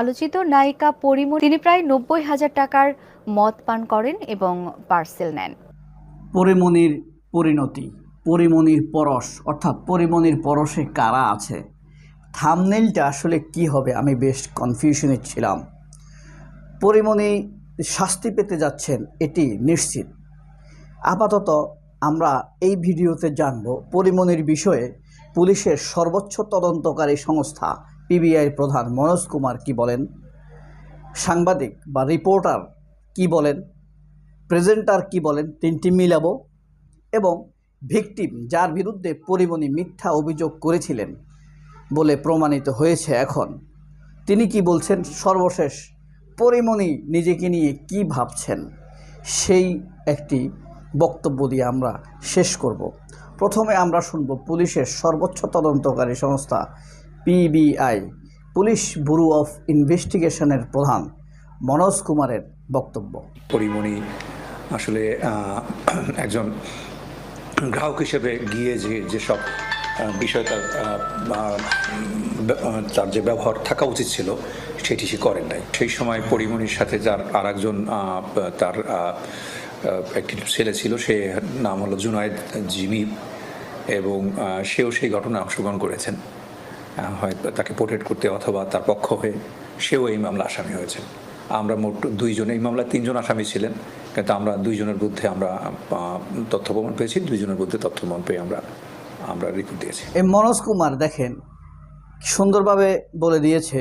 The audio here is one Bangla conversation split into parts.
আলোচিত নায়িকা পরিমণি, তিনি প্রায় নব্বই হাজার টাকার মদ পান করেন এবং পার্সেল নেন। পরিমণির পরিণতি, পরিমণির পরশ, অর্থাৎ পরিমণির পরশে কারা আছে? থামনেলটা আসলে কি হবে আমি বেশ কনফিউশনে ছিলাম। পরিমণি শাস্তি পেতে যাচ্ছেন, এটি নিশ্চিত। আপাতত আমরা এই ভিডিওতে জানব পরিমণির বিষয়ে পুলিশের সর্বোচ্চ তদন্তকারী সংস্থা পিবিআই প্রধান মনোজ কুমার কি বলেন? সাংবাদিক বা রিপোর্টার কি বলেন? প্রেজেন্টার কি বলেন? তিনটি মিলাবো। এবং ভিকটিম যার বিরুদ্ধে পরিমণি মিথ্যা অভিযোগ করেছিলেন বলে প্রমাণিত হয়েছে এখন। তিনি কি বলছেন? সর্বশেষ পরিমণি নিজেকে নিয়ে কি ভাবছেন? সেই একটি বক্তব্য দিয়ে আমরা শেষ করব। প্রথমে আমরা শুনব পুলিশের সর্বোচ্চ তদন্তকারী সংস্থা পিবিআই পুলিশ ব্যুরো অফ ইনভেস্টিগেশনের প্রধান মনোজ কুমারের বক্তব্য। পরিমণি আসলে একজন গ্রাহক হিসেবে গিয়ে যে যেসব বিষয় তার তার যে ব্যবহার থাকা উচিত ছিল, সেটি সে করেন নাই। সেই সময় পরিমণির সাথে যার আর একজন তার একটি ছেলে ছিল, সে নাম হলো জুনায়েদ জিমি এবং সেও সেই ঘটনায় অংশগ্রহণ করেছেন। আহ, হয় তাকে পোর্ট্রেট করতে অথবা তার পক্ষ হয়ে সেও এই মামলা আসামি হয়েছে। আমরা মোট দুইজন এই মামলায় তিনজন আসামি ছিলেন কিন্তু আমরা দুইজনের বিরুদ্ধে আমরা তথ্য প্রমাণ পেয়েছি দুইজনের বিরুদ্ধে তথ্য প্রমাণ পেয়ে আমরা আমরা রিপোর্ট দিয়েছি। এই মনোজ কুমার দেখেন সুন্দরভাবে বলে দিয়েছে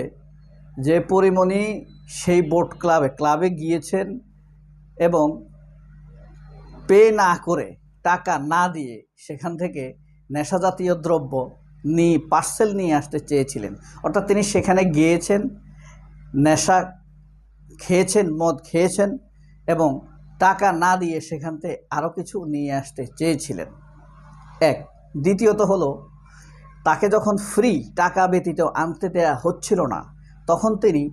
যে পরিমণি সেই বোট ক্লাবে ক্লাবে গিয়েছেন এবং পে না করে টাকা না দিয়ে সেখান থেকে নেশাজাতীয় দ্রব্য নিয়ে পার্সেল নিয়ে আসতে চেয়েছিলেন। অর্থাৎ তিনি সেখানে গিয়েছেন, নেশা খেয়েছেন, মদ খেয়েছেন এবং টাকা না দিয়ে সেখান থেকে আরও কিছু নিয়ে আসতে চেয়েছিলেন। এক। দ্বিতীয়ত হলো, তাকে যখন ফ্রি টাকা ব্যতীত আনতে দেয়া হচ্ছিল না, তখন তিনি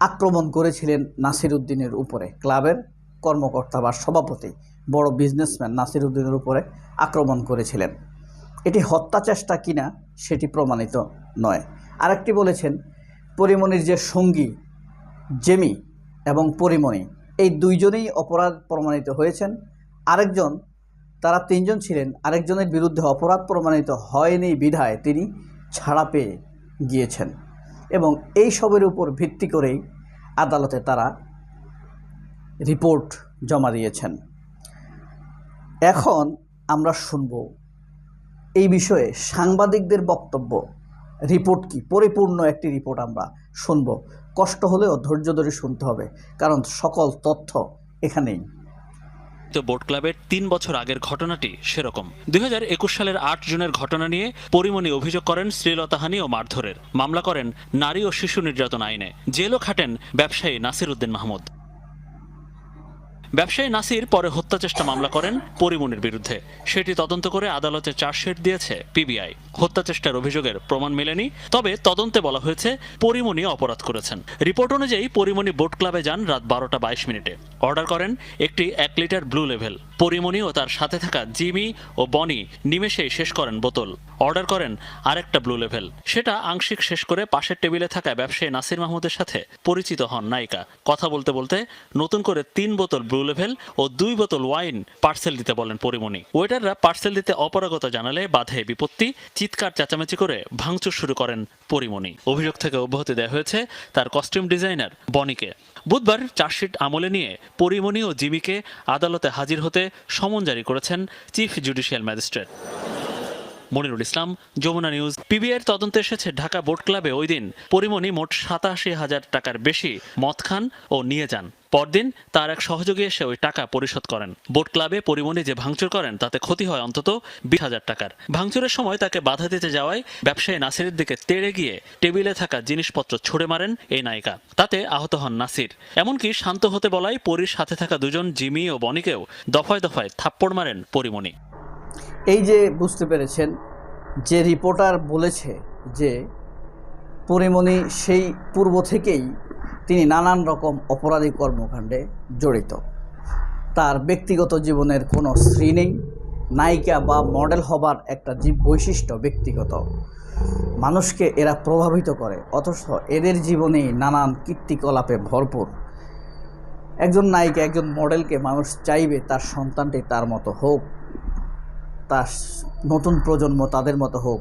আক্রমণ করেছিলেন নাসির উদ্দিনের উপরে, ক্লাবের কর্মকর্তা বা সভাপতি, বড় বিজনেসম্যান নাসির উদ্দিনের উপরে আক্রমণ করেছিলেন। এটি হত্যা চেষ্টা কিনা সেটি প্রমাণিত নয়। আরেকটি বলেছেন পরিমণির যে সঙ্গী, জেমি এবং পরিমণি, এই দুইজনেই অপরাধ প্রমাণিত হয়েছেন। আরেকজন, তারা তিনজন ছিলেন, আরেকজনের বিরুদ্ধে অপরাধ প্রমাণিত হয়নি বিধায় তিনি ছাড়া পেয়ে গিয়েছেন। এবং এই সবের উপর ভিত্তি করেই আদালতে তারা রিপোর্ট জমা দিয়েছেন। এখন আমরা শুনব এই বিষয়ে সাংবাদিকদের বক্তব্য, রিপোর্ট কি? পরিপূর্ণ একটি রিপোর্ট আমরা শুনব। কষ্ট হলেও ধৈর্য ধরে শুনতে হবে, কারণ সকল তথ্য এখানেই। বোট ক্লাবের তিন বছর আগের ঘটনাটি সেরকম। দুই হাজার একুশ সালের আট জুনের ঘটনা নিয়ে পরিমণি অভিযোগ করেন শ্লীলতাহানি ও মারধরের। মামলা করেন নারী ও শিশু নির্যাতন আইনে। জেলও খাটেন ব্যবসায়ী নাসির উদ্দিন মাহমুদ। ব্যবসায়ী নাসির পরে হত্যা চেষ্টা মামলা করেন পরিমনির বিরুদ্ধে। সেটি তদন্ত করে আদালতে চার্জশিট দিয়েছে পিবিআই। হত্যা চেষ্টার অভিযোগের প্রমাণ মেলেনি, তবে তদন্তে বলা হয়েছে পরিমণি অপরাধ করেছেন। রিপোর্ট অনুযায়ী পরিমনি বোট ক্লাবে যান রাত বারোটা বাইশ মিনিটে। অর্ডার করেন একটি এক লিটার ব্লু লেভেল। পরিমণি ও তার সাথে থাকা জিমি ও বনি নিমেষেই শেষ করেন বোতল। অর্ডার করেন আরেকটা ব্লু লেভেল। সেটা আংশিক শেষ করে পাশের টেবিলে থাকা ব্যবসায়ী নাসির মাহমুদের সাথে পরিচিত হন নায়িকা। কথা বলতে বলতে নতুন করে তিন বোতল ব্লু লেভেল ও দুই বোতল ওয়াইন পার্সেল দিতে বলেন পরিমণি। ওয়েটাররা পার্সেল দিতে অপারগতা জানালে বাধে বিপত্তি, চিৎকার, চেঁচামেচি করে ভাঙচুর শুরু করেন পরিমণি। অভিযোগ থেকে অব্যাহতি দেওয়া হয়েছে তার কস্টিউম ডিজাইনার বনিকে। বুধবার চার্জশিট আমলে নিয়ে পরিমণি ও জিমিকে আদালতে হাজির হতে সমন জারি করেছেন chief judicial magistrate. Monirul Islam, Jamuna news, পিবিআইয়ের তদন্তে এসেছে ঢাকা বোট ক্লাবে ওই দিন পরিমণি মোট সাতাশি হাজার টাকার বেশি মদ খান ও নিয়ে যান। পরদিন তার এক সহযোগী এসে ওই টাকা পরিশোধ করেন। বোট ক্লাবে পরিমণি যে ভাঙচুর করেন, তাতে ক্ষতি হয় অন্তত বিশ হাজার টাকার। ভাঙচুরের সময় তাকে বাধা দিতে যাওয়ায় ব্যবসায়ী নাসিরের দিকে তেড়ে গিয়ে টেবিলে থাকা জিনিসপত্র ছুড়ে মারেন এই নায়িকা। তাতে আহত হন নাসির। এমনকি শান্ত হতে বলায় পরির সাথে থাকা দুজন জিমি ও বনিকেও দফায় দফায় থাপ্পড় মারেন পরিমণি। এই যে বুঝতে পেরেছেন যে রিপোর্টার বলেছে যে পরিমণি সেই পূর্ব থেকেই তিনি নানান রকম অপরাধী কর্মকাণ্ডে জড়িত। তার ব্যক্তিগত জীবনের কোনো শ্রী নেই, নায়িকা বা মডেল হবার একটা জীব বৈশিষ্ট্য ব্যক্তিগত। মানুষকে এরা প্রভাবিত করে, অথচ এদের জীবনেই নানান কীর্তিকলাপে ভরপুর। একজন নায়িকা, একজন মডেলকে মানুষ চাইবে তার সন্তানটি তার মতো হোক, তার নতুন প্রজন্ম তাদের মতো হোক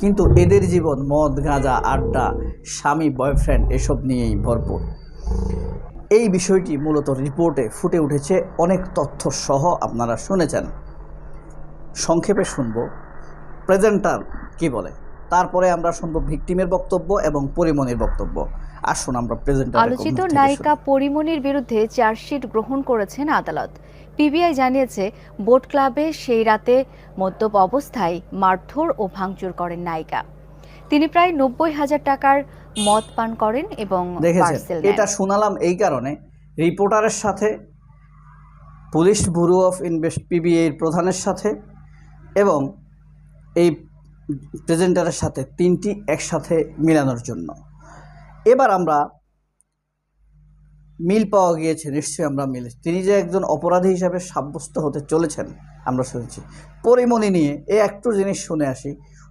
কিন্তু এদের জীবন, মদ, গাঁজা, আড্ডা, স্বামী বয়ফ্রেন্ড এসব নিয়েই ভরপুর। এই বিষয়টি মূলত রিপোর্টে ফুটে উঠেছে, অনেক তথ্য সহ আপনারা শুনেছেন। সংক্ষেপে শুনব প্রেজেন্টার কি বলে? তারপরে আমরা শুনব ভিকটিমের বক্তব্য এবং পরিমণির বক্তব্য। আসুন আমরা প্রেজেন্টার আলোচিত নায়িকা পরিমণির বিরুদ্ধে চার্জশিট গ্রহণ করেছেন আদালত। পিবিআই জানিয়েছে বোট ক্লাবে সেই রাতে মদ্যপ অবস্থায় মারধর ও ভাঙচুর করেন নায়িকা। তিনি প্রায় নব্বই হাজার টাকার মদ পান করেন এবং দেখেছেন এটা শোনালাম এই কারণে। রিপোর্টারের সাথে পুলিশ ব্যুরো অফ ইনভেস্ট পিবিএর প্রধানের সাথে এবং এই প্রেজেন্টারের সাথে তিনটি একসাথে মিলানোর জন্য। এবার আমরা মিল পাওয়া গিয়েছে নিশ্চয়ই আমরা মিল। তিনি যে একজন অপরাধী হিসাবে সাব্যস্ত হতে চলেছেন আমরা শুনেছি। পরিমণি নিয়ে এ একটু জিনিস শুনে আসি।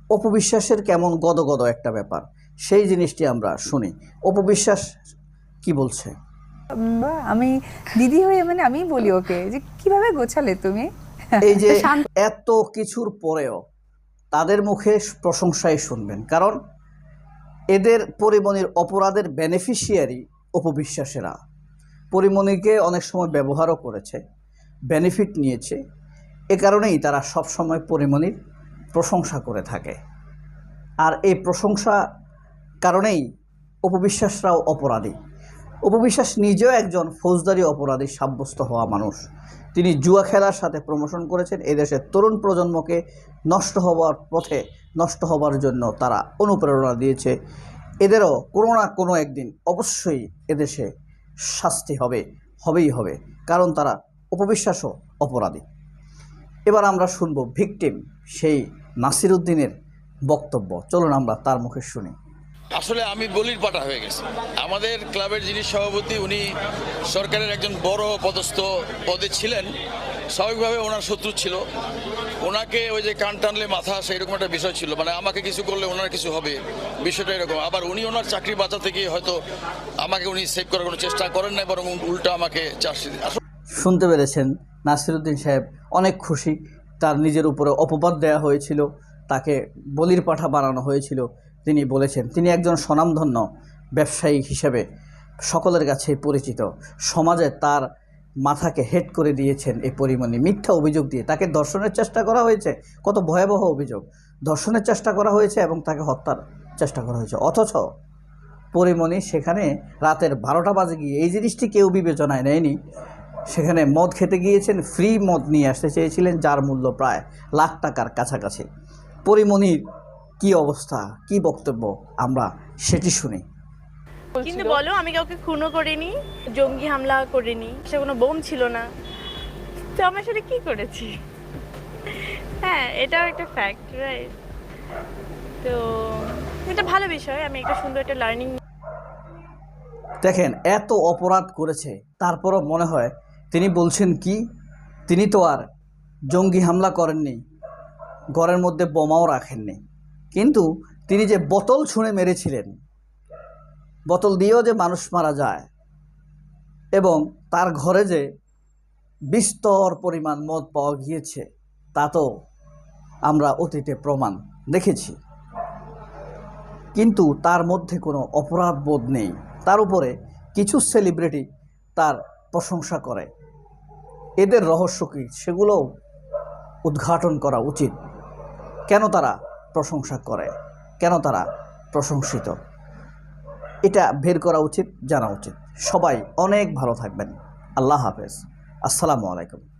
অপবিশ্বাসের কেমন গদগদ একটা ব্যাপার সেই জিনিসটি আমরা শুনি। অপবিশ্বাস কি বলছে? আমি দিদি হয়ে মানে আমি বলি ওকে যে কীভাবে গোছালে তুমি? এই যে এত কিছুর পরেও তাদের মুখে প্রশংসাই শুনবেন। কারণ এদের পরিমণির অপরাধের বেনিফিশিয়ারি অপবিশ্বাসেরা। পরিমণিকে অনেক সময় ব্যবহারও করেছে বেনিফিট নিয়েছে। এ কারণেই তারা সব সময় পরিমণির প্রশংসা করে থাকে। আর এই প্রশংসা কারণেই অপবিশ্বাসরাও অপরাধী। অপবিশ্বাস নিজেও একজন ফৌজদারি অপরাধী সাব্যস্ত হওয়া মানুষ। তিনি জুয়া খেলার সাথে প্রমোশন করেছেন। এদেশের তরুণ প্রজন্মকে নষ্ট হওয়ার পথে নষ্ট হবার জন্য তারা অনুপ্রেরণা দিয়েছে। এদেরও কোনো না কোনো একদিন অবশ্যই এদেশে শাস্তি হবে, হবেই হবে, কারণ তারা উপবিশ্বাসও অপরাধী। এবার আমরা শুনব ভিকটিম সেই নাসির উদ্দিনের বক্তব্য। চলুন আমরা তার মুখে শুনি। আসলে আমি বলির পাটা হয়ে গেছি। আমাদের ক্লাবের যিনি সভাপতি, উনি সরকারের একজন বড় পদস্থ পদে ছিলেন। স্বাভাবিকভাবে ওনার শত্রু ছিল। ওনাকে ওই যে কান টানলে মাথা আসে এরকম একটা বিষয় ছিল। মানে আমাকে কিছু করলে ওনার কিছু হবে, বিষয়টা এরকম। আবার উনি ওনার চাকরি বাঁচাতে গিয়ে হয়তো আমাকে উনি সেভ করার কোনো চেষ্টা করেন না বরং উল্টা আমাকে আসলে শুনতে পেরেছেন নাসিরুদ্দিন সাহেব অনেক খুশি। তার নিজের উপরে অপবাদ দেওয়া হয়েছিল। তাকে বলির পাঠা বানানো হয়েছিল। তিনি বলেছেন, তিনি একজন স্বনামধন্য ব্যবসায়ী হিসেবে সকলের কাছে পরিচিত। সমাজে তার মাথাকে হেড করে দিয়েছেন এই পরিমণি। মিথ্যা অভিযোগ দিয়ে তাকে ধর্ষণের চেষ্টা করা হয়েছে। কত ভয়াবহ অভিযোগ। ধর্ষণের চেষ্টা করা হয়েছে এবং তাকে হত্যার চেষ্টা করা হয়েছে। অথচ পরিমণি সেখানে রাতের বারোটা বাজে গিয়ে এই জিনিসটি কেউ বিবেচনায় নেয়নি। সেখানে মদ খেতে গিয়েছেন, ফ্রি মদ নিয়ে আসতে চেয়েছিলেন, যার মূল্য প্রায় লাখ টাকার কাছাকাছি। পরিমণির কি অবস্থা? কি বক্তব্য? আমরা সেটি শুনি। কিন্তু বলো আমি কাউকে খুনও করিনি জঙ্গি হামলা করিনি সে কোনো বোম ছিল না। তো আমি আসলে কি করেছি? হ্যাঁ এটাও একটা ফ্যাক্ট রাইট তো এটা ভালো বিষয় আমি একটা সুন্দর একটা লার্নিং দেখেন এত অপরাধ করেছে তারপরও মনে হয় তিনি বলছেন কি তিনি তো আর জঙ্গি হামলা করেননি ঘরের মধ্যে বোমাও রাখেননি। কিন্তু তিনি যে বোতল ছুঁড়ে মেরেছিলেন, বোতল দিয়েও যে মানুষ মারা যায় এবং তার ঘরে যে বিস্তর পরিমাণ মদ পাওয়া গিয়েছে, তা তো আমরা অতীতে প্রমাণ দেখেছি। কিন্তু তার মধ্যে কোনো অপরাধ বোধ নেই। তার উপরে কিছু সেলিব্রিটি তার প্রশংসা করে। এদের রহস্য কী? সেগুলোও উদ্ঘাটন করা উচিত। কেন তারা প্রশংসা করে। কেন তারা প্রশংসিত? এটা বের করা উচিত, জানা উচিত। সবাই অনেক ভালো থাকবেন। আল্লাহ হাফেজ। আসসালামু আলাইকুম।